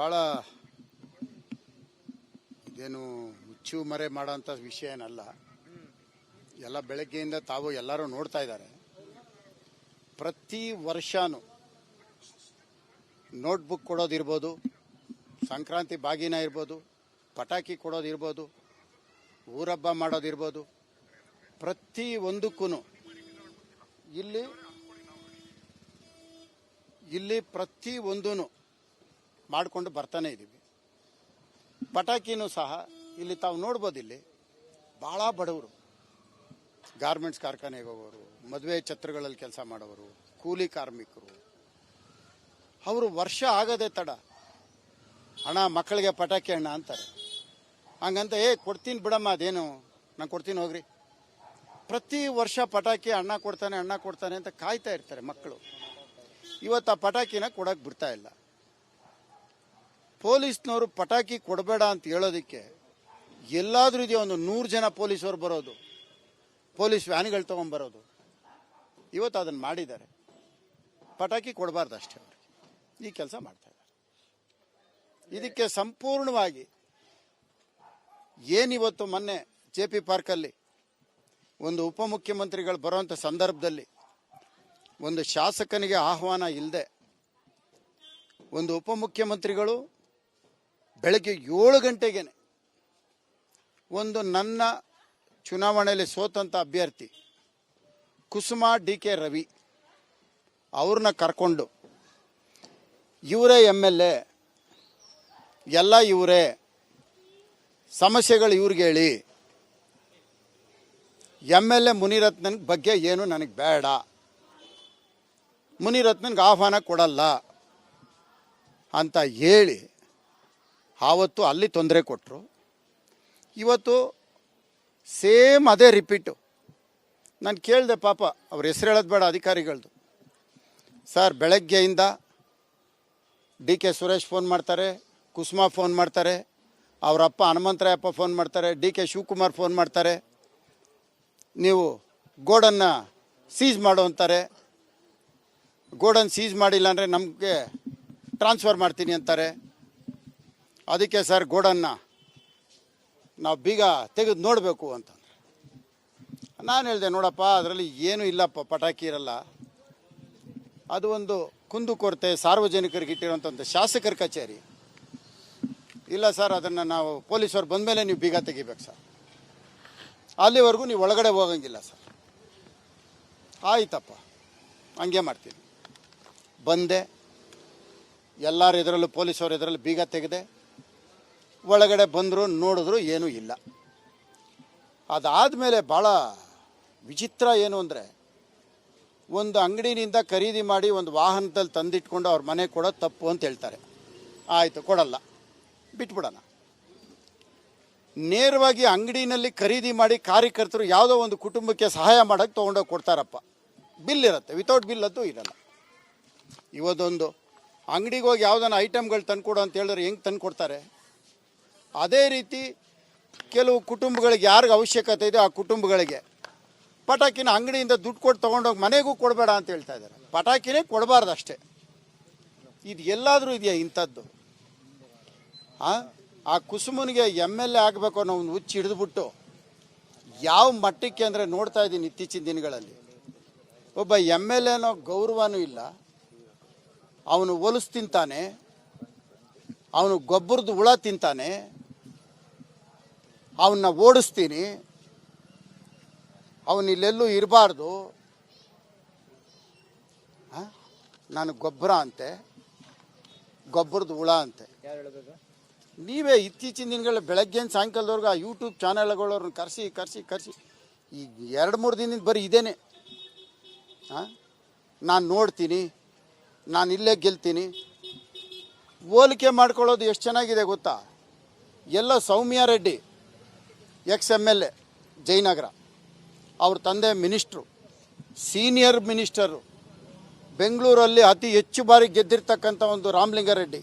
ಭಾಳ ಇದೇನು ಮುಚ್ಚು ಮರೆ ಮಾಡೋಂಥ ವಿಷಯ ಏನಲ್ಲ. ಎಲ್ಲ ಬೆಳಗ್ಗೆಯಿಂದ ತಾವು ಎಲ್ಲರೂ ನೋಡ್ತಾ ಇದ್ದಾರೆ. ಪ್ರತಿ ವರ್ಷಾನು ನೋಟ್ಬುಕ್ ಕೊಡೋದಿರ್ಬೋದು ಸಂಕ್ರಾಂತಿ ಬಾಗಿನ ಇರ್ಬೋದು, ಪಟಾಕಿ ಕೊಡೋದಿರ್ಬೋದು ಊರಬ್ಬ ಮಾಡೋದಿರ್ಬೋದು ಪ್ರತಿ ಒಂದಕ್ಕೂ ಇಲ್ಲಿ ಇಲ್ಲಿ ಪ್ರತಿ ಒಂದೂ ಮಾಡಿಕೊಂಡು ಬರ್ತಾನೆ ಇದ್ದೀವಿ. ಪಟಾಕಿನೂ ಸಹ ಇಲ್ಲಿ ತಾವು ನೋಡ್ಬೋದು ಇಲ್ಲಿ ಭಾಳ ಬಡವರು. ಗಾರ್ಮೆಂಟ್ಸ್ ಕಾರ್ಖಾನೆಗೆ ಹೋಗೋರು, ಮದುವೆ ಛತ್ರಗಳಲ್ಲಿ ಕೆಲಸ ಮಾಡೋರು, ಕೂಲಿ ಕಾರ್ಮಿಕರು. ಅವರು ವರ್ಷ ಆಗದೆ ತಡ ಹಣ ಮಕ್ಕಳಿಗೆ ಪಟಾಕಿ ಹಣ ಅಂತಾರೆ. ಹಂಗಂತ, ಏ, ಕೊಡ್ತೀನಿ ಬಿಡಮ್ಮ, ಅದೇನು? ನಾನು ಕೊಡ್ತೀನಿ ಹೋಗ್ರಿ. ಪ್ರತಿ ವರ್ಷ ಪಟಾಕಿ ಅಣ್ಣ ಕೊಡ್ತಾನೆ ಅಣ್ಣ ಕೊಡ್ತಾನೆ ಅಂತ ಕಾಯ್ತಾ ಇರ್ತಾರೆ ಮಕ್ಕಳು. ಇವತ್ತು ಆ ಪಟಾಕಿನ ಕೊಡೋಕೆ ಬಿಡ್ತಾ ಇಲ್ಲ. ಪೊಲೀಸ್ನವರು ಪಟಾಕಿ ಕೊಡಬೇಡ ಅಂತ ಹೇಳೋದಕ್ಕೆ ಎಲ್ಲಾದ್ರೂ ಇದೆಯಾ ಒಂದು ನೂರು ಜನ ಪೊಲೀಸರು ಬರೋದು. ಪೊಲೀಸ್ ವ್ಯಾನ್ಗಳು ತೊಗೊಂಬರೋದು ಇವತ್ತು ಅದನ್ನು ಮಾಡಿದ್ದಾರೆ. ಪಟಾಕಿ ಕೊಡಬಾರ್ದು ಅಷ್ಟೇ ಅವರಿಗೆ. ಈ ಕೆಲಸ ಮಾಡ್ತಾ ಇದ್ದಾರೆ. ಇದಕ್ಕೆ ಸಂಪೂರ್ಣವಾಗಿ ಏನಿವತ್ತು ಮೊನ್ನೆ ಜೆ ಪಿ ಪಾರ್ಕಲ್ಲಿ ಒಂದು ಉಪಮುಖ್ಯಮಂತ್ರಿಗಳು ಬರುವಂಥ ಸಂದರ್ಭದಲ್ಲಿ ಒಂದು ಶಾಸಕನಿಗೆ ಆಹ್ವಾನ ಇಲ್ಲದೆ ಒಂದು ಉಪಮುಖ್ಯಮಂತ್ರಿಗಳು ಬೆಳಗ್ಗೆ ಏಳು ಗಂಟೆಗೆ ಒಂದು ನನ್ನ ಚುನಾವಣೆಯಲ್ಲಿ ಸೋತಂಥ ಅಭ್ಯರ್ಥಿ ಕುಸುಮ ಡಿ ಕೆ ರವಿ ಅವ್ರನ್ನ ಕರ್ಕೊಂಡು ಇವರೇ ಎಂ ಎಲ್ ಎ ಎಲ್ಲ ಇವರೇ, ಸಮಸ್ಯೆಗಳು ಇವ್ರಿಗೆ ಹೇಳಿ ಎಂ ಎಲ್ ಎ ಮುನಿರತ್ನನ ಬಗ್ಗೆ ಏನು ನನಗೆ ಬೇಡ. ಮುನಿರತ್ನನ್ಗೆ ಆಹ್ವಾನ ಕೊಡಲ್ಲ ಅಂತ ಹೇಳಿ ಆವತ್ತು ಅಲ್ಲಿ ತೊಂದರೆ ಕೊಟ್ಟರು ಇವತ್ತು ಸೇಮ್ ಅದೇ ರಿಪೀಟು. ನಾನು ಕೇಳಿದೆ ಪಾಪ, ಅವ್ರ ಹೆಸರು ಹೇಳೋದು ಬೇಡ ಅಧಿಕಾರಿಗಳದ್ದು ಸರ್ ಬೆಳಗ್ಗೆಯಿಂದ ಡಿ ಕೆ ಸುರೇಶ್ ಫೋನ್ ಮಾಡ್ತಾರೆ, ಕುಸುಮಾ ಫೋನ್ ಮಾಡ್ತಾರೆ ಅವರಪ್ಪ ಹನುಮಂತರಾಯಪ್ಪ ಫೋನ್ ಮಾಡ್ತಾರೆ, ಡಿ ಕೆ ಶಿವಕುಮಾರ್ ಫೋನ್ ಮಾಡ್ತಾರೆ. ನೀವು ಗೋಡನ್ನು ಸೀಜ್ ಮಾಡು ಅಂತಾರೆ. ಗೋಡನ್ ಸೀಜ್ ಮಾಡಿಲ್ಲ ಅಂದರೆ ನಮಗೆ ಟ್ರಾನ್ಸ್ಫರ್ ಮಾಡ್ತೀನಿ ಅಂತಾರೆ. ಅದಕ್ಕೆ ಸರ್ ಗೋಡನ್ನ ನಾವು ಬೀಗ ತೆಗೆದು ನೋಡಬೇಕು ಅಂತಂದ್ರೆ ನಾನು ಹೇಳಿದೆ, ನೋಡಪ್ಪ, ಅದರಲ್ಲಿ ಏನೂ ಇಲ್ಲಪ್ಪ, ಪಟಾಕಿ ಇರಲ್ಲ. ಅದು ಒಂದು ಕುಂದುಕೊರತೆ ಸಾರ್ವಜನಿಕರಿಗೆ ಇಟ್ಟಿರುವಂಥ ಒಂದು ಶಾಸಕರ ಕಚೇರಿ. ಇಲ್ಲ ಸರ್, ಅದನ್ನು ನಾವು ಪೊಲೀಸರು ಬಂದಮೇಲೆ ನೀವು ಬೀಗ ತೆಗಿಬೇಕು ಸರ್. ಅಲ್ಲಿವರೆಗೂ ನೀವು ಒಳಗಡೆ ಹೋಗಂಗಿಲ್ಲ ಸರ್. ಆಯ್ತಪ್ಪ, ಹಂಗೆ ಮಾಡ್ತೀನಿ. ಬಂದೆ, ಎಲ್ಲರ ಇದರಲ್ಲೂ ಪೊಲೀಸವ್ರ ಇದರಲ್ಲಿ ಬೀಗ ತೆಗೆದೆ. ಒಳಗಡೆ ಬಂದರು ನೋಡಿದ್ರು ಏನೂ ಇಲ್ಲ. ಅದಾದಮೇಲೆ ಭಾಳ ವಿಚಿತ್ರ ಏನು ಅಂದರೆ, ಒಂದು ಅಂಗಡಿನಿಂದ ಖರೀದಿ ಮಾಡಿ ಒಂದು ವಾಹನದಲ್ಲಿ ತಂದಿಟ್ಕೊಂಡು ಅವ್ರ ಮನೆ ಕೊಡೋದು ತಪ್ಪು ಅಂತ ಹೇಳ್ತಾರೆ. ಆಯಿತು, ಕೊಡಲ್ಲ. ಬಿಟ್ಬಿಡೋಣ. ನೇರವಾಗಿ ಅಂಗಡಿನಲ್ಲಿ ಖರೀದಿ ಮಾಡಿ ಕಾರ್ಯಕರ್ತರು ಯಾವುದೋ ಒಂದು ಕುಟುಂಬಕ್ಕೆ ಸಹಾಯ ಮಾಡೋಕ್ಕೆ ತೊಗೊಂಡೋಗಿ ಕೊಡ್ತಾರಪ್ಪ. ಬಿಲ್ ಇರುತ್ತೆ. ವಿತೌಟ್ ಬಿಲ್ ಅಂತೂ ಇರಲ್ಲ. ಇವತ್ತೊಂದು ಅಂಗಡಿಗೆ ಹೋಗಿ ಯಾವುದನ್ನ ಐಟಮ್ಗಳು ತಂದುಕೊಡು ಅಂತ ಹೇಳಿದ್ರೆ ಹೆಂಗೆ ತಂದು ಕೊಡ್ತಾರೆ ಅದೇ ರೀತಿ ಕೆಲವು ಕುಟುಂಬಗಳಿಗೆ ಯಾರಿಗೆ ಅವಶ್ಯಕತೆ ಇದೆ ಆ ಕುಟುಂಬಗಳಿಗೆ ಪಟಾಕಿನ ಅಂಗಡಿಯಿಂದ ದುಡ್ಡು ಕೊಟ್ಟು ತೊಗೊಂಡೋಗಿ ಮನೆಗೂ ಕೊಡಬೇಡ ಅಂತ ಹೇಳ್ತಾ ಇದ್ದಾರೆ. ಪಟಾಕಿನೇ ಕೊಡಬಾರ್ದು ಅಷ್ಟೇ. ಇದು ಎಲ್ಲಾದರೂ ಇದೆಯಾ ಇಂಥದ್ದು? ಆ? ಕುಸುಮನಿಗೆ ಎಂ ಎಲ್ ಎ ಆಗಬೇಕು ಅನ್ನೋ ಒಂದು ಹುಚ್ಚು ಹಿಡಿದುಬಿಟ್ಟು ಯಾವ ಮಟ್ಟಕ್ಕೆ ಅಂದರೆ ನೋಡ್ತಾ ಇದ್ದೀನಿ ಇತ್ತೀಚಿನ ದಿನಗಳಲ್ಲಿ. ಒಬ್ಬ ಎಂ ಎಲ್ ಎ ಅನ್ನೋ ಗೌರವನೂ ಇಲ್ಲ. ಅವನು ಹೊಲಸು ತಿಂತಾನೆ. ಅವನು ಗೊಬ್ಬರದ ಹುಳ ತಿಂತಾನೆ. ಅವನ್ನ ಓಡಿಸ್ತೀನಿ. ಅವನು ಇಲ್ಲೆಲ್ಲೂ ಇರಬಾರ್ದು ನಾನು ಗೊಬ್ಬರ ಅಂತೆ. ಗೊಬ್ಬರದ ಹುಳ ಅಂತೆ. ನೀವೇ ಇತ್ತೀಚಿನ ದಿನಗಳ ಬೆಳಗ್ಗೆ ಸಾಯಂಕಾಲದವ್ರಿಗೆ ಆ ಯೂಟ್ಯೂಬ್ ಚಾನೆಲ್ಗಳವ್ರನ್ನ ಕರೆಸಿ ಕರೆಸಿ ಕರೆಸಿ. ಈಗ ಎರಡು ಮೂರು ದಿನದಿಂದ ಬರೀ ಇದೇನೆ. ಹಾಂ? ನಾನು ನೋಡ್ತೀನಿ. ನಾನು ಇಲ್ಲೇ ಗೆಲ್ತೀನಿ. ಹೋಲಿಕೆ ಮಾಡ್ಕೊಳ್ಳೋದು ಎಷ್ಟು ಚೆನ್ನಾಗಿದೆ ಗೊತ್ತಾ? ಎಲ್ಲ Soumya Reddy. Ex M L A Jayanagar ಅವ್ರ ತಂದೆ ಮಿನಿಸ್ಟ್ರು, ಸೀನಿಯರ್ ಮಿನಿಸ್ಟರು. ಬೆಂಗಳೂರಲ್ಲಿ ಅತಿ ಹೆಚ್ಚು ಬಾರಿ ಗೆದ್ದಿರ್ತಕ್ಕಂಥ ಒಂದು ರಾಮಲಿಂಗಾರೆಡ್ಡಿ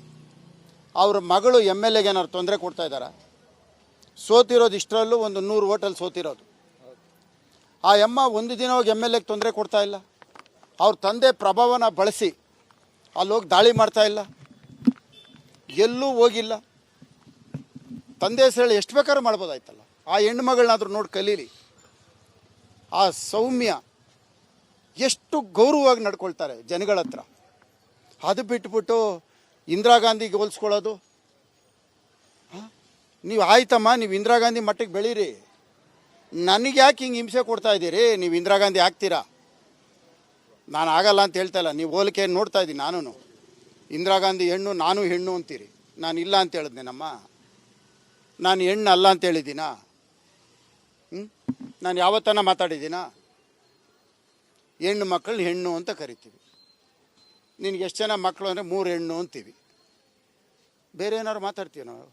ಅವ್ರ ಮಗಳು ಎಂ ಎಲ್ ಎಗೆ ಏನಾದ್ರು ತೊಂದರೆ ಕೊಡ್ತಾ ಇದ್ದಾರಾ? ಸೋತಿರೋದು ಇಷ್ಟರಲ್ಲೂ ಒಂದು ನೂರು ಓಟಲ್ಲಿ ಸೋತಿರೋದು. ಆ ಅಮ್ಮ ಒಂದು ದಿನ ಹೋಗಿ ಎಂ ಎಲ್ ಎಗೆ ತೊಂದರೆ ಕೊಡ್ತಾ ಇಲ್ಲ. ಅವ್ರ ತಂದೆ ಪ್ರಭಾವನ ಬಳಸಿ ಅಲ್ಲಿ ಹೋಗಿ ದಾಳಿ ಮಾಡ್ತಾ ಇಲ್ಲ. ಎಲ್ಲೂ ಹೋಗಿಲ್ಲ. ತಂದೆ ಹೆಸರು ಎಷ್ಟು ಬೇಕಾದ್ರೂ ಮಾಡ್ಬೋದಾಯ್ತಲ್ಲ. ಆ ಹೆಣ್ಮಗಳನ್ನಾದ್ರೂ ನೋಡಿ ಕಲೀಲಿ. ಆ ಸೌಮ್ಯ ಎಷ್ಟು ಗೌರವವಾಗಿ ನಡ್ಕೊಳ್ತಾರೆ ಜನಗಳ ಹತ್ರ. ಅದು ಬಿಟ್ಬಿಟ್ಟು ಇಂದಿರಾ ಗಾಂಧಿಗೆ ಹೋಲಿಸ್ಕೊಳ್ಳೋದು. ನೀವು ಆಯ್ತಮ್ಮ, ನೀವು ಇಂದಿರಾ ಗಾಂಧಿ ಮಟ್ಟಕ್ಕೆ ಬೆಳೀರಿ. ನನಗೆ ಯಾಕೆ ಹಿಂಗೆ ಹಿಂಸೆ ಕೊಡ್ತಾ ಇದ್ದೀರಿ? ನೀವು ಇಂದಿರಾ ಗಾಂಧಿ ಆಗ್ತೀರಾ? ನಾನು ಆಗಲ್ಲ ಅಂತ ಹೇಳ್ತಾ ಇಲ್ಲ. ನೀವು ಹೋಲಿಕೆ ನೋಡ್ತಾ ಇದ್ದೀನಿ ನಾನು ಇಂದಿರಾ ಗಾಂಧಿ ಹೆಣ್ಣು, ನಾನು ಹೆಣ್ಣು ಅಂತೀರಿ. ನಾನು ಇಲ್ಲ ಅಂತ ಹೇಳಿದ್ನೇನಮ್ಮ? ನಾನು ಹೆಣ್ಣು ಅಲ್ಲ ಅಂತ ಹೇಳಿದ್ದೀನಾ? ನಾನು ಯಾವತ್ತನ ಮಾತಾಡಿದ್ದೀನಾ? ಹೆಣ್ಣು ಮಕ್ಕಳನ್ನ ಹೆಣ್ಣು ಅಂತ ಕರಿತೀವಿ. ನಿನಗೆ ಎಷ್ಟು ಜನ ಮಕ್ಕಳು ಅಂದರೆ ಮೂರು ಹೆಣ್ಣು ಅಂತೀವಿ. ಬೇರೆ ಏನಾದ್ರು ಮಾತಾಡ್ತೀವಿ ನಾವು?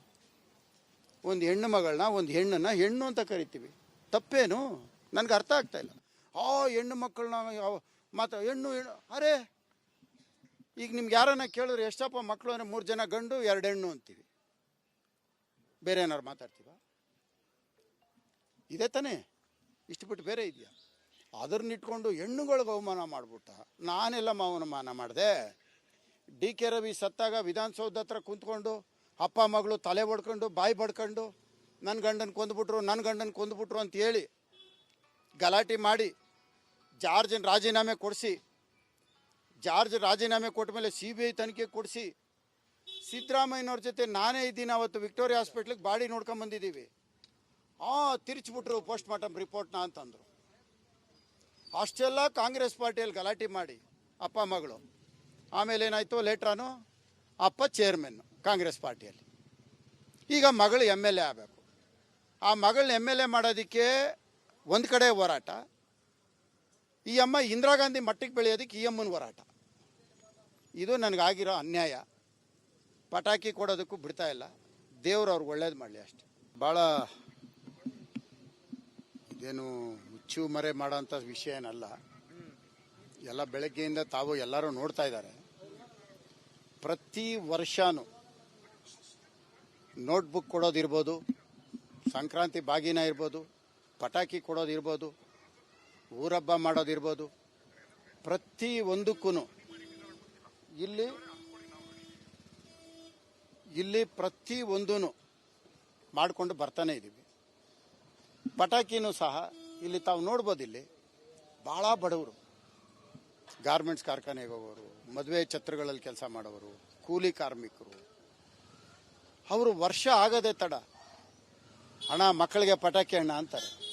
ಒಂದು ಹೆಣ್ಣು ಮಗಳನ್ನ ಒಂದು ಹೆಣ್ಣನ್ನು ಹೆಣ್ಣು ಅಂತ ಕರಿತೀವಿ. ತಪ್ಪೇನು? ನನಗೆ ಅರ್ಥ ಆಗ್ತಾ ಇಲ್ಲ. ಆ ಹೆಣ್ಣು ಮಕ್ಕಳನ್ನ ಮಾತಾ, ಹೆಣ್ಣು ಹೆಣ್ಣು, ಅರೆ! ಈಗ ನಿಮ್ಗೆ ಯಾರನ್ನ ಕೇಳಿದ್ರೆ ಎಷ್ಟಪ್ಪ ಮಕ್ಕಳು ಅಂದರೆ ಮೂರು ಜನ ಗಂಡು, ಎರಡು ಹೆಣ್ಣು ಅಂತೀವಿ. ಬೇರೆ ಏನಾದ್ರು ಮಾತಾಡ್ತೀವ? ಇದೆ ತಾನೇ? ಇಷ್ಟು ಬಿಟ್ಟು ಬೇರೆ ಇದೆಯಾ? ಅದನ್ನ ಇಟ್ಕೊಂಡು ಹೆಣ್ಣುಗಳಿಗೆ ಅವಮಾನ ಮಾಡಿಬಿಟ್ಟ. ನಾನೆಲ್ಲ ಮಾನ ಮಾಡಿದೆ. ಡಿ ಕೆ ರವಿ ಸತ್ತಾಗ ವಿಧಾನಸೌಧ ಹತ್ರ ಕುಂತ್ಕೊಂಡು ಅಪ್ಪ ಮಗಳು ತಲೆ ಬಡ್ಕೊಂಡು ಬಾಯಿ ಬಡ್ಕೊಂಡು ನನ್ನ ಗಂಡನ ಕೊಂದ್ಬಿಟ್ರು ನನ್ನ ಗಂಡನ ಕೊಂದ್ಬಿಟ್ರು ಅಂತ ಹೇಳಿ ಗಲಾಟೆ ಮಾಡಿ ಜಾರ್ಜನ್ ರಾಜೀನಾಮೆ ಕೊಡಿಸಿ, ಜಾರ್ಜ್ ರಾಜೀನಾಮೆ ಕೊಟ್ಟ ಮೇಲೆ ಸಿ ಬಿ ಐ ತನಿಖೆ ಕೊಡಿಸಿ, ಸಿದ್ದರಾಮಯ್ಯನವ್ರ ಜೊತೆ ನಾನೇ ಇದ್ದೀನಿ ಅವತ್ತು ವಿಕ್ಟೋರಿಯಾ ಹಾಸ್ಪಿಟ್ಲಿಗೆ ಬಾಡಿ ನೋಡ್ಕೊಂಡ್ ಬಂದಿದ್ದೀವಿ ಆ ತಿರ್ಚ್ಬಿಟ್ರು ಪೋಸ್ಟ್ ಮಾರ್ಟಮ್ ರಿಪೋರ್ಟ್ನ ಅಂತಂದರು. ಅಷ್ಟೆಲ್ಲ ಕಾಂಗ್ರೆಸ್ ಪಾರ್ಟಿಯಲ್ಲಿ ಗಲಾಟೆ ಮಾಡಿ ಅಪ್ಪ ಮಗಳು. ಆಮೇಲೆ ಏನಾಯಿತು ಲೇಟ್ರಾನು ಅಪ್ಪ ಚೇರ್ಮನ್ ಕಾಂಗ್ರೆಸ್ ಪಾರ್ಟಿಯಲ್ಲಿ. ಈಗ ಮಗಳು ಎಂ ಎಲ್ ಎ ಆಗಬೇಕು. ಆ ಮಗಳನ್ನ ಎಂ ಎಲ್ ಎ ಮಾಡೋದಕ್ಕೆ ಒಂದು ಕಡೆ ಹೋರಾಟ. ಈ ಅಮ್ಮ ಇಂದಿರಾ ಗಾಂಧಿ ಮಟ್ಟಿಗೆ ಬೆಳೆಯೋದಕ್ಕೆ ಈ ಅಮ್ಮನ ಹೋರಾಟ. ಇದು ನನಗಾಗಿರೋ ಅನ್ಯಾಯ. ಪಟಾಕಿ ಕೊಡೋದಕ್ಕೂ ಬಿಡ್ತಾ ಇಲ್ಲ. ದೇವ್ರು ಅವ್ರಿಗೆ ಒಳ್ಳೇದು ಮಾಡಲಿ ಅಷ್ಟೆ. ಭಾಳ ಇದೇನು ಹುಚ್ಚು ಮರೆ ಮಾಡೋಂಥ ವಿಷಯ ಏನಲ್ಲ. ಎಲ್ಲ ಬೆಳಗ್ಗೆಯಿಂದ ತಾವು ಎಲ್ಲರೂ ನೋಡ್ತಾ ಇದ್ದಾರೆ. ಪ್ರತಿ ವರ್ಷಾನು ನೋಟ್ಬುಕ್ ಕೊಡೋದಿರ್ಬೋದು ಸಂಕ್ರಾಂತಿ ಬಾಗಿನ ಇರ್ಬೋದು, ಪಟಾಕಿ ಕೊಡೋದಿರ್ಬೋದು ಊರಬ್ಬ ಮಾಡೋದಿರ್ಬೋದು ಪ್ರತಿ ಒಂದಕ್ಕೂ ಇಲ್ಲಿ ಇಲ್ಲಿ ಪ್ರತಿ ಒಂದೂ ಮಾಡಿಕೊಂಡು ಬರ್ತಾನೆ ಇದ್ದೀವಿ ಪಟಾಕಿನೂ ಸಹ ಇಲ್ಲಿ ತಾವು ನೋಡ್ಬೋದು ಇಲ್ಲಿ. ಭಾಳ ಬಡವರು. ಗಾರ್ಮೆಂಟ್ಸ್ ಕಾರ್ಖಾನೆಗೆ ಹೋಗೋರು, ಮದುವೆ ಛತ್ರಗಳಲ್ಲಿ ಕೆಲಸ ಮಾಡೋರು, ಕೂಲಿ ಕಾರ್ಮಿಕರು. ಅವರು ವರ್ಷ ಆಗದೆ ತಡ. ಹಣ ಮಕ್ಕಳಿಗೆ ಪಟಾಕಿ ಹಣ ಅಂತಾರೆ.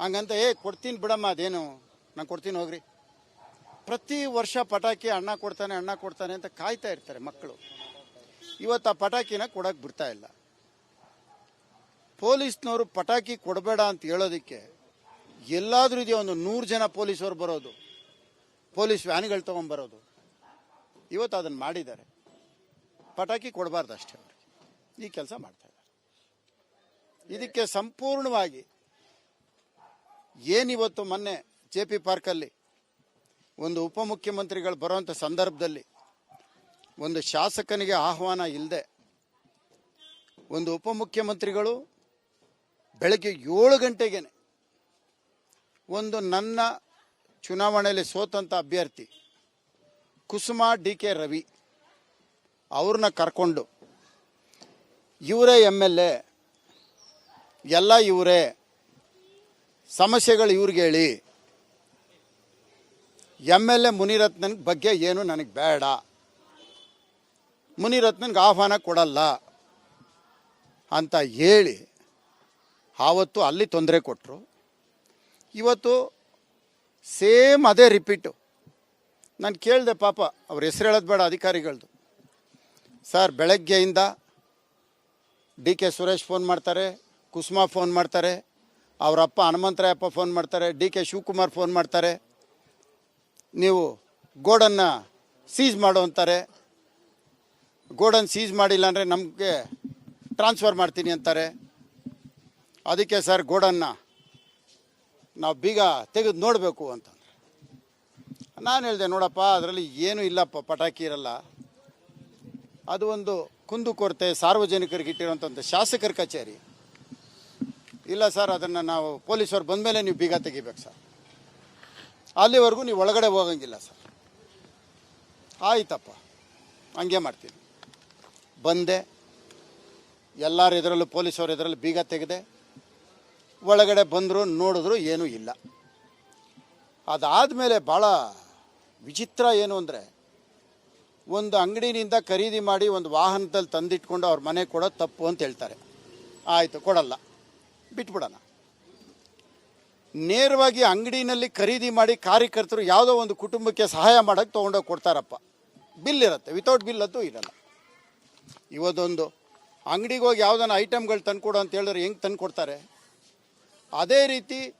ಹಂಗಂತ, ಏ, ಕೊಡ್ತೀನಿ ಬಿಡಮ್ಮ, ಅದೇನು? ನಾನು ಕೊಡ್ತೀನಿ ಹೋಗ್ರಿ. ಪ್ರತಿ ವರ್ಷ ಪಟಾಕಿ ಅಣ್ಣ ಕೊಡ್ತಾನೆ ಅಣ್ಣ ಕೊಡ್ತಾನೆ ಅಂತ ಕಾಯ್ತಾ ಇರ್ತಾರೆ ಮಕ್ಕಳು. ಇವತ್ತು ಆ ಪಟಾಕಿನ ಕೊಡಕ್ಕೆ ಬಿಡ್ತಾ ಇಲ್ಲ. ಪೊಲೀಸ್ನವರು ಪಟಾಕಿ ಕೊಡಬೇಡ ಅಂತ ಹೇಳೋದಕ್ಕೆ ಎಲ್ಲಾದ್ರೂ ಇದೆಯಾ ಒಂದು ನೂರು ಜನ ಪೊಲೀಸರು ಬರೋದು, ಪೊಲೀಸ್ ವ್ಯಾನ್ಗಳು ತೊಗೊಂಬರೋದು. ಇವತ್ತು ಅದನ್ನು ಮಾಡಿದ್ದಾರೆ. ಪಟಾಕಿ ಕೊಡಬಾರ್ದು ಅಷ್ಟೇ ಅವರಿಗೆ. ಈ ಕೆಲಸ ಮಾಡ್ತಾ ಇದ್ದಾರೆ. ಇದಕ್ಕೆ ಸಂಪೂರ್ಣವಾಗಿ ಏನಿವತ್ತು ಮೊನ್ನೆ ಜೆ ಪಿ ಪಾರ್ಕಲ್ಲಿ ಒಂದು ಉಪಮುಖ್ಯಮಂತ್ರಿಗಳು ಬರುವಂಥ ಸಂದರ್ಭದಲ್ಲಿ ಒಂದು ಶಾಸಕನಿಗೆ ಆಹ್ವಾನ ಇಲ್ಲದೆ ಒಂದು ಉಪಮುಖ್ಯಮಂತ್ರಿಗಳು ಬೆಳಗ್ಗೆ ಏಳು ಗಂಟೆಗೆ ಒಂದು ನನ್ನ ಚುನಾವಣೆಯಲ್ಲಿ ಸೋತಂಥ ಅಭ್ಯರ್ಥಿ ಕುಸುಮ ಡಿ ಕೆ ರವಿ ಅವ್ರನ್ನ ಕರ್ಕೊಂಡು ಇವರೇ ಎಂ ಎಲ್ ಎ ಎಲ್ಲ ಇವರೇ, ಸಮಸ್ಯೆಗಳು ಇವ್ರಿಗೆ ಹೇಳಿ ಎಂ ಎಲ್ ಎ ಮುನಿರತ್ನನ ಬಗ್ಗೆ ಏನು ನನಗೆ ಬೇಡ, ಮುನಿರತ್ನನ್ಗೆ ಆಹ್ವಾನ ಕೊಡಲ್ಲ ಅಂತ ಹೇಳಿ ಆವತ್ತು ಅಲ್ಲಿ ತೊಂದರೆ ಕೊಟ್ಟರು ಇವತ್ತು ಸೇಮ್ ಅದೇ ರಿಪೀಟು ನಾನು ಕೇಳಿದೆ ಪಾಪ, ಅವ್ರ ಹೆಸರು ಹೇಳೋದು ಬೇಡ ಅಧಿಕಾರಿಗಳದ್ದು ಸರ್ ಬೆಳಗ್ಗೆಯಿಂದ ಡಿ ಕೆ ಸುರೇಶ್ ಫೋನ್ ಮಾಡ್ತಾರೆ, ಕುಸುಮಾ ಫೋನ್ ಮಾಡ್ತಾರೆ, ಅವರ ಅಪ್ಪ ಹನುಮಂತರಾಯಪ್ಪ ಫೋನ್ ಮಾಡ್ತಾರೆ, ಡಿ ಕೆ ಶಿವಕುಮಾರ್ ಫೋನ್ ಮಾಡ್ತಾರೆ. ನೀವು ಗೋಡನ್ನು ಸೀಜ್ ಮಾಡು ಅಂತಾರೆ. ಗೋಡನ್ ಸೀಜ್ ಮಾಡಿಲ್ಲ ಅಂದರೆ ನಮಗೆ ಟ್ರಾನ್ಸ್ಫರ್ ಮಾಡ್ತೀನಿ ಅಂತಾರೆ. ಅದಕ್ಕೆ ಸರ್ ಗೋಡನ್ನ ನಾವು ಬೀಗ ತೆಗೆದು ನೋಡಬೇಕು ಅಂತಂದ್ರೆ ನಾನು ಹೇಳಿದೆ, ನೋಡಪ್ಪ, ಅದರಲ್ಲಿ ಏನೂ ಇಲ್ಲಪ್ಪ, ಪಟಾಕಿ ಇರಲ್ಲ. ಅದು ಒಂದು ಕುಂದುಕೊರತೆ ಸಾರ್ವಜನಿಕರಿಗೆ ಇಟ್ಟಿರುವಂಥ ಒಂದು ಶಾಸಕರ ಕಚೇರಿ. ಇಲ್ಲ ಸರ್, ಅದನ್ನು ನಾವು ಪೊಲೀಸರು ಬಂದಮೇಲೆ ನೀವು ಬೀಗ ತೆಗಿಬೇಕು ಸರ್. ಅಲ್ಲಿವರೆಗೂ ನೀವು ಒಳಗಡೆ ಹೋಗಂಗಿಲ್ಲ ಸರ್. ಆಯ್ತಪ್ಪ, ಹಂಗೆ ಮಾಡ್ತೀನಿ. ಬಂದೆ, ಎಲ್ಲರ ಇದರಲ್ಲೂ ಪೊಲೀಸವ್ರ ಇದರಲ್ಲಿ ಬೀಗ ತೆಗೆದೆ. ಒಳಗಡೆ ಬಂದರು ನೋಡಿದ್ರು ಏನೂ ಇಲ್ಲ. ಅದಾದಮೇಲೆ ಭಾಳ ವಿಚಿತ್ರ ಏನು ಅಂದರೆ, ಒಂದು ಅಂಗಡಿನಿಂದ ಖರೀದಿ ಮಾಡಿ ಒಂದು ವಾಹನದಲ್ಲಿ ತಂದಿಟ್ಕೊಂಡು ಅವ್ರ ಮನೆ ಕೊಡೋದು ತಪ್ಪು ಅಂತ ಹೇಳ್ತಾರೆ. ಆಯಿತು, ಕೊಡಲ್ಲ. ಬಿಟ್ಬಿಡೋಣ. ನೇರವಾಗಿ ಅಂಗಡಿನಲ್ಲಿ ಖರೀದಿ ಮಾಡಿ ಕಾರ್ಯಕರ್ತರು ಯಾವುದೋ ಒಂದು ಕುಟುಂಬಕ್ಕೆ ಸಹಾಯ ಮಾಡೋಕ್ಕೆ ತೊಗೊಂಡೋಗಿ ಕೊಡ್ತಾರಪ್ಪ. ಬಿಲ್ ಇರುತ್ತೆ. ವಿತೌಟ್ ಬಿಲ್ ಅಂತೂ ಇರಲ್ಲ. ಇವತ್ತೊಂದು ಅಂಗಡಿಗೆ ಹೋಗಿ ಯಾವುದನ್ನ ಐಟಮ್ಗಳು ತಂದುಕೊಡು ಅಂತ ಹೇಳಿದ್ರೆ ಹೆಂಗೆ ತಂದು ಕೊಡ್ತಾರೆ ಅದೇ ರೀತಿ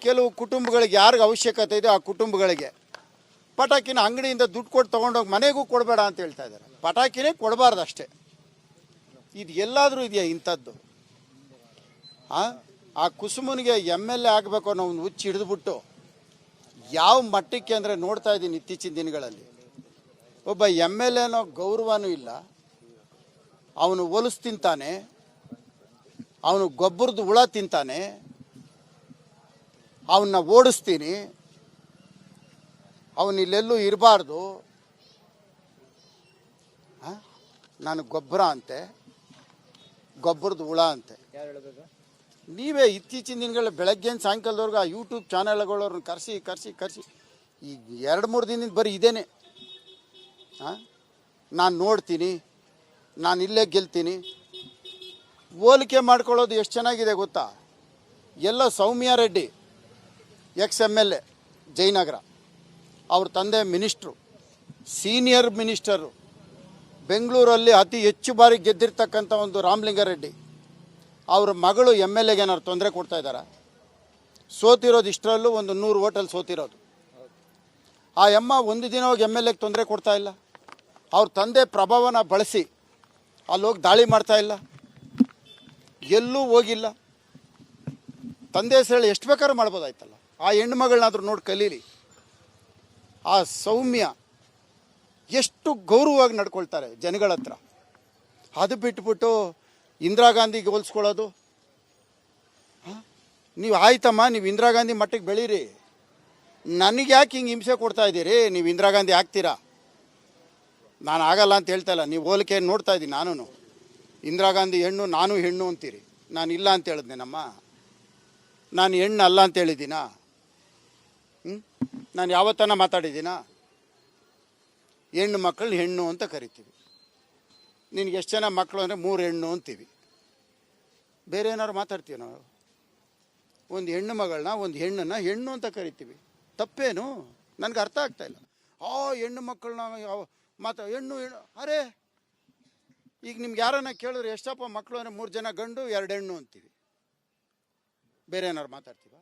ಕೆಲವು ಕುಟುಂಬಗಳಿಗೆ ಯಾರಿಗೆ ಅವಶ್ಯಕತೆ ಇದೆ ಆ ಕುಟುಂಬಗಳಿಗೆ ಪಟಾಕಿನ ಅಂಗಡಿಯಿಂದ ದುಡ್ಡು ಕೊಟ್ಟು ತೊಗೊಂಡೋಗಿ ಮನೆಗೂ ಕೊಡಬೇಡ ಅಂತ ಹೇಳ್ತಾ ಇದ್ದಾರೆ. ಪಟಾಕಿನೇ ಕೊಡಬಾರ್ದು ಅಷ್ಟೇ. ಇದು ಎಲ್ಲಾದರೂ ಇದೆಯಾ ಇಂಥದ್ದು? ಆ? ಕುಸುಮನಿಗೆ ಎಂ ಎಲ್ ಎ ಆಗಬೇಕು ಅನ್ನೋ ಒಂದು ಹುಚ್ಚು ಹಿಡಿದುಬಿಟ್ಟು ಯಾವ ಮಟ್ಟಕ್ಕೆ ಅಂದರೆ ನೋಡ್ತಾ ಇದ್ದೀನಿ ಇತ್ತೀಚಿನ ದಿನಗಳಲ್ಲಿ. ಒಬ್ಬ ಎಂ ಎಲ್ ಎ ಅನ್ನೋ ಗೌರವನೂ ಇಲ್ಲ. ಅವನು ಹೊಲಸು ತಿಂತಾನೆ. ಅವನು ಗೊಬ್ಬರದ ಹುಳ ತಿಂತಾನೆ. ಅವನ್ನ ಓಡಿಸ್ತೀನಿ. ಅವನು ಇಲ್ಲೆಲ್ಲೂ ಇರಬಾರ್ದು ನಾನು ಗೊಬ್ಬರ ಅಂತೆ. ಗೊಬ್ಬರದ ಹುಳ ಅಂತೆ. ನೀವೇ ಇತ್ತೀಚಿನ ದಿನಗಳ ಬೆಳಗ್ಗೆ ಸಾಯಂಕಾಲದವ್ರಿಗೆ ಆ ಯೂಟ್ಯೂಬ್ ಚಾನೆಲ್ಗಳವ್ರನ್ನ ಕರೆಸಿ ಕರೆಸಿ ಕರೆಸಿ. ಈಗ ಎರಡು ಮೂರು ದಿನದಿಂದ ಬರೀ ಇದೇನೆ. ಹಾಂ? ನಾನು ನೋಡ್ತೀನಿ. ನಾನು ಇಲ್ಲೇ ಗೆಲ್ತೀನಿ. ಹೋಲಿಕೆ ಮಾಡ್ಕೊಳ್ಳೋದು ಎಷ್ಟು ಚೆನ್ನಾಗಿದೆ ಗೊತ್ತಾ? ಎಲ್ಲ Soumya Reddy. Ex M L A Jayanagar ಅವ್ರ ತಂದೆ ಮಿನಿಸ್ಟ್ರು, ಸೀನಿಯರ್ ಮಿನಿಸ್ಟರು. ಬೆಂಗಳೂರಲ್ಲಿ ಅತಿ ಹೆಚ್ಚು ಬಾರಿ ಗೆದ್ದಿರ್ತಕ್ಕಂಥ ಒಂದು ರಾಮಲಿಂಗಾರೆಡ್ಡಿ. ಅವ್ರ ಮಗಳು ಎಂ ಎಲ್ ಎಗೆ ಏನಾದ್ರು ತೊಂದರೆ ಕೊಡ್ತಾ ಇದ್ದಾರೆ? ಸೋತಿರೋದು ಇಷ್ಟರಲ್ಲೂ ಒಂದು ನೂರು ಓಟಲ್ಲಿ ಸೋತಿರೋದು. ಆ ಅಮ್ಮ ಒಂದು ದಿನ ಹೋಗಿ ಎಂ ಎಲ್ ಎಗೆ ತೊಂದರೆ ಕೊಡ್ತಾ ಇಲ್ಲ. ಅವ್ರ ತಂದೆ ಪ್ರಭಾವನ ಬಳಸಿ ಅಲ್ಲಿ ಹೋಗಿ ದಾಳಿ ಮಾಡ್ತಾ ಇಲ್ಲ. ಎಲ್ಲೂ ಹೋಗಿಲ್ಲ. ತಂದೆ ಹೆಸರು ಎಷ್ಟು ಬೇಕಾದ್ರೂ ಮಾಡ್ಬೋದಾಯ್ತಲ್ಲ. ಆ ಹೆಣ್ಮಗಳನ್ನಾದ್ರೂ ನೋಡಿ ಕಲೀಲಿ. ಆ ಸೌಮ್ಯ ಎಷ್ಟು ಗೌರವವಾಗಿ ನಡ್ಕೊಳ್ತಾರೆ ಜನಗಳ ಹತ್ರ. ಅದು ಬಿಟ್ಬಿಟ್ಟು ಇಂದಿರಾ ಗಾಂಧಿಗೆ ಹೋಲಿಸ್ಕೊಳ್ಳೋದು. ನೀವು ಆಯ್ತಮ್ಮ, ನೀವು ಇಂದಿರಾ ಗಾಂಧಿ ಮಟ್ಟಕ್ಕೆ ಬೆಳೀರಿ. ನನಗೆ ಯಾಕೆ ಹಿಂಗೆ ಹಿಂಸೆ ಕೊಡ್ತಾ ಇದ್ದೀರಿ? ನೀವು ಇಂದಿರಾ ಗಾಂಧಿ ಆಗ್ತೀರಾ? ನಾನು ಆಗಲ್ಲ ಅಂತ ಹೇಳ್ತಾ ಇಲ್ಲ. ನೀವು ಹೋಲಿಕೆ ನೋಡ್ತಾ ಇದ್ದೀನಿ ನಾನು ಇಂದಿರಾ ಗಾಂಧಿ ಹೆಣ್ಣು, ನಾನು ಹೆಣ್ಣು ಅಂತೀರಿ. ನಾನು ಇಲ್ಲ ಅಂತ ಹೇಳಿದ್ನೇನಮ್ಮ? ನಾನು ಹೆಣ್ಣು ಅಲ್ಲ ಅಂತ ಹೇಳಿದ್ದೀನಾ? ನಾನು ಯಾವತ್ತನ ಮಾತಾಡಿದ್ದೀನಾ? ಹೆಣ್ಣು ಮಕ್ಕಳನ್ನ ಹೆಣ್ಣು ಅಂತ ಕರಿತೀವಿ. ನಿನಗೆ ಎಷ್ಟು ಜನ ಮಕ್ಕಳು ಅಂದರೆ ಮೂರು ಹೆಣ್ಣು ಅಂತೀವಿ. ಬೇರೆ ಏನಾದ್ರು ಮಾತಾಡ್ತೀವಿ ನಾವು? ಒಂದು ಹೆಣ್ಣು ಮಗಳನ್ನ ಒಂದು ಹೆಣ್ಣನ್ನು ಹೆಣ್ಣು ಅಂತ ಕರಿತೀವಿ. ತಪ್ಪೇನು? ನನಗೆ ಅರ್ಥ ಆಗ್ತಾ ಇಲ್ಲ. ಆ ಹೆಣ್ಣು ಮಕ್ಕಳನ್ನ ಮಾತಾ, ಹೆಣ್ಣು ಹೆಣ್ಣು, ಅರೇ! ಈಗ ನಿಮ್ಗೆ ಯಾರನ್ನ ಕೇಳಿದ್ರೆ ಎಷ್ಟಪ್ಪ ಮಕ್ಕಳು ಅಂದರೆ ಮೂರು ಜನ ಗಂಡು, ಎರಡು ಹೆಣ್ಣು ಅಂತೀವಿ. ಬೇರೆ ಏನಾದ್ರು ಮಾತಾಡ್ತೀವ?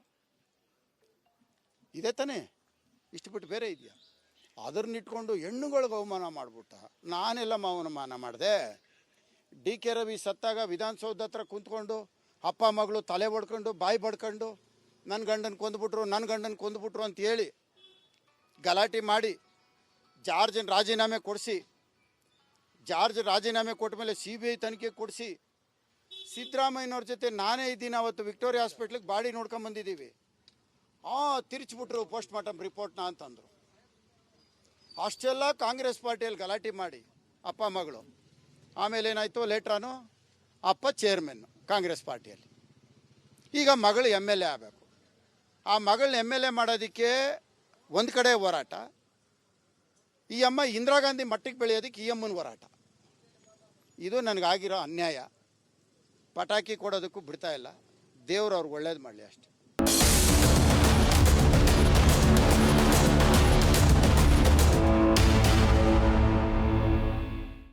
ಇದೆ ತಾನೇ? ಇಷ್ಟು ಬಿಟ್ಟು ಬೇರೆ ಇದೆಯಾ? ಅದನ್ನ ಇಟ್ಕೊಂಡು ಹೆಣ್ಣುಗಳಿಗೆ ಅವಮಾನ ಮಾಡಿಬಿಟ್ಟ. ನಾನೆಲ್ಲ ಅವಮಾನ ಮಾಡಿದೆ. ಡಿ ಕೆ ರವಿ ಸತ್ತಾಗ ವಿಧಾನಸೌಧ ಹತ್ರ ಕುಂತ್ಕೊಂಡು ಅಪ್ಪ ಮಗಳು ತಲೆ ಬಡ್ಕೊಂಡು ಬಾಯಿ ಬಡ್ಕೊಂಡು ನನ್ನ ಗಂಡನ ಕೊಂದ್ಬಿಟ್ರು ನನ್ನ ಗಂಡನ ಕೊಂದ್ಬಿಟ್ರು ಅಂತ ಹೇಳಿ ಗಲಾಟೆ ಮಾಡಿ ಜಾರ್ಜನ್ ರಾಜೀನಾಮೆ ಕೊಡಿಸಿ, ಜಾರ್ಜ್ ರಾಜೀನಾಮೆ ಕೊಟ್ಟ ಮೇಲೆ ಸಿ ಬಿ ಐ ತನಿಖೆ ಕೊಡಿಸಿ, ಸಿದ್ದರಾಮಯ್ಯನವ್ರ ಜೊತೆ ನಾನೇ ಇದ್ದೀನಿ, ಅವತ್ತು ವಿಕ್ಟೋರಿಯಾ ಹಾಸ್ಪಿಟ್ಲಿಗೆ ಬಾಡಿ ನೋಡ್ಕೊಂಡ್ ಬಂದಿದ್ದೀವಿ ಆ ತಿರ್ಚ್ಬಿಟ್ರು ಪೋಸ್ಟ್ ಮಾರ್ಟಮ್ ರಿಪೋರ್ಟ್ನ ಅಂತಂದರು. ಅಷ್ಟೆಲ್ಲ ಕಾಂಗ್ರೆಸ್ ಪಾರ್ಟಿಯಲ್ಲಿ ಗಲಾಟೆ ಮಾಡಿ ಅಪ್ಪ ಮಗಳು. ಆಮೇಲೆ ಏನಾಯಿತು ಲೇಟ್ರಾನು ಅಪ್ಪ ಚೇರ್ಮನ್ ಕಾಂಗ್ರೆಸ್ ಪಾರ್ಟಿಯಲ್ಲಿ. ಈಗ ಮಗಳು ಎಂ ಎಲ್ ಎ ಆಗಬೇಕು. ಆ ಮಗಳನ್ನ ಎಂ ಎಲ್ ಎ ಮಾಡೋದಕ್ಕೆ ಒಂದು ಕಡೆ ಹೋರಾಟ. ಈ ಅಮ್ಮ ಇಂದಿರಾ ಗಾಂಧಿ ಮಟ್ಟಿಗೆ ಬೆಳೆಯೋದಕ್ಕೆ ಈ ಅಮ್ಮನ ಹೋರಾಟ. ಇದು ನನಗಾಗಿರೋ ಅನ್ಯಾಯ. ಪಟಾಕಿ ಕೊಡೋದಕ್ಕೂ ಬಿಡ್ತಾ ಇಲ್ಲ. ದೇವ್ರು ಅವ್ರಿಗೆ ಒಳ್ಳೇದು ಮಾಡಲಿ ಅಷ್ಟೆ.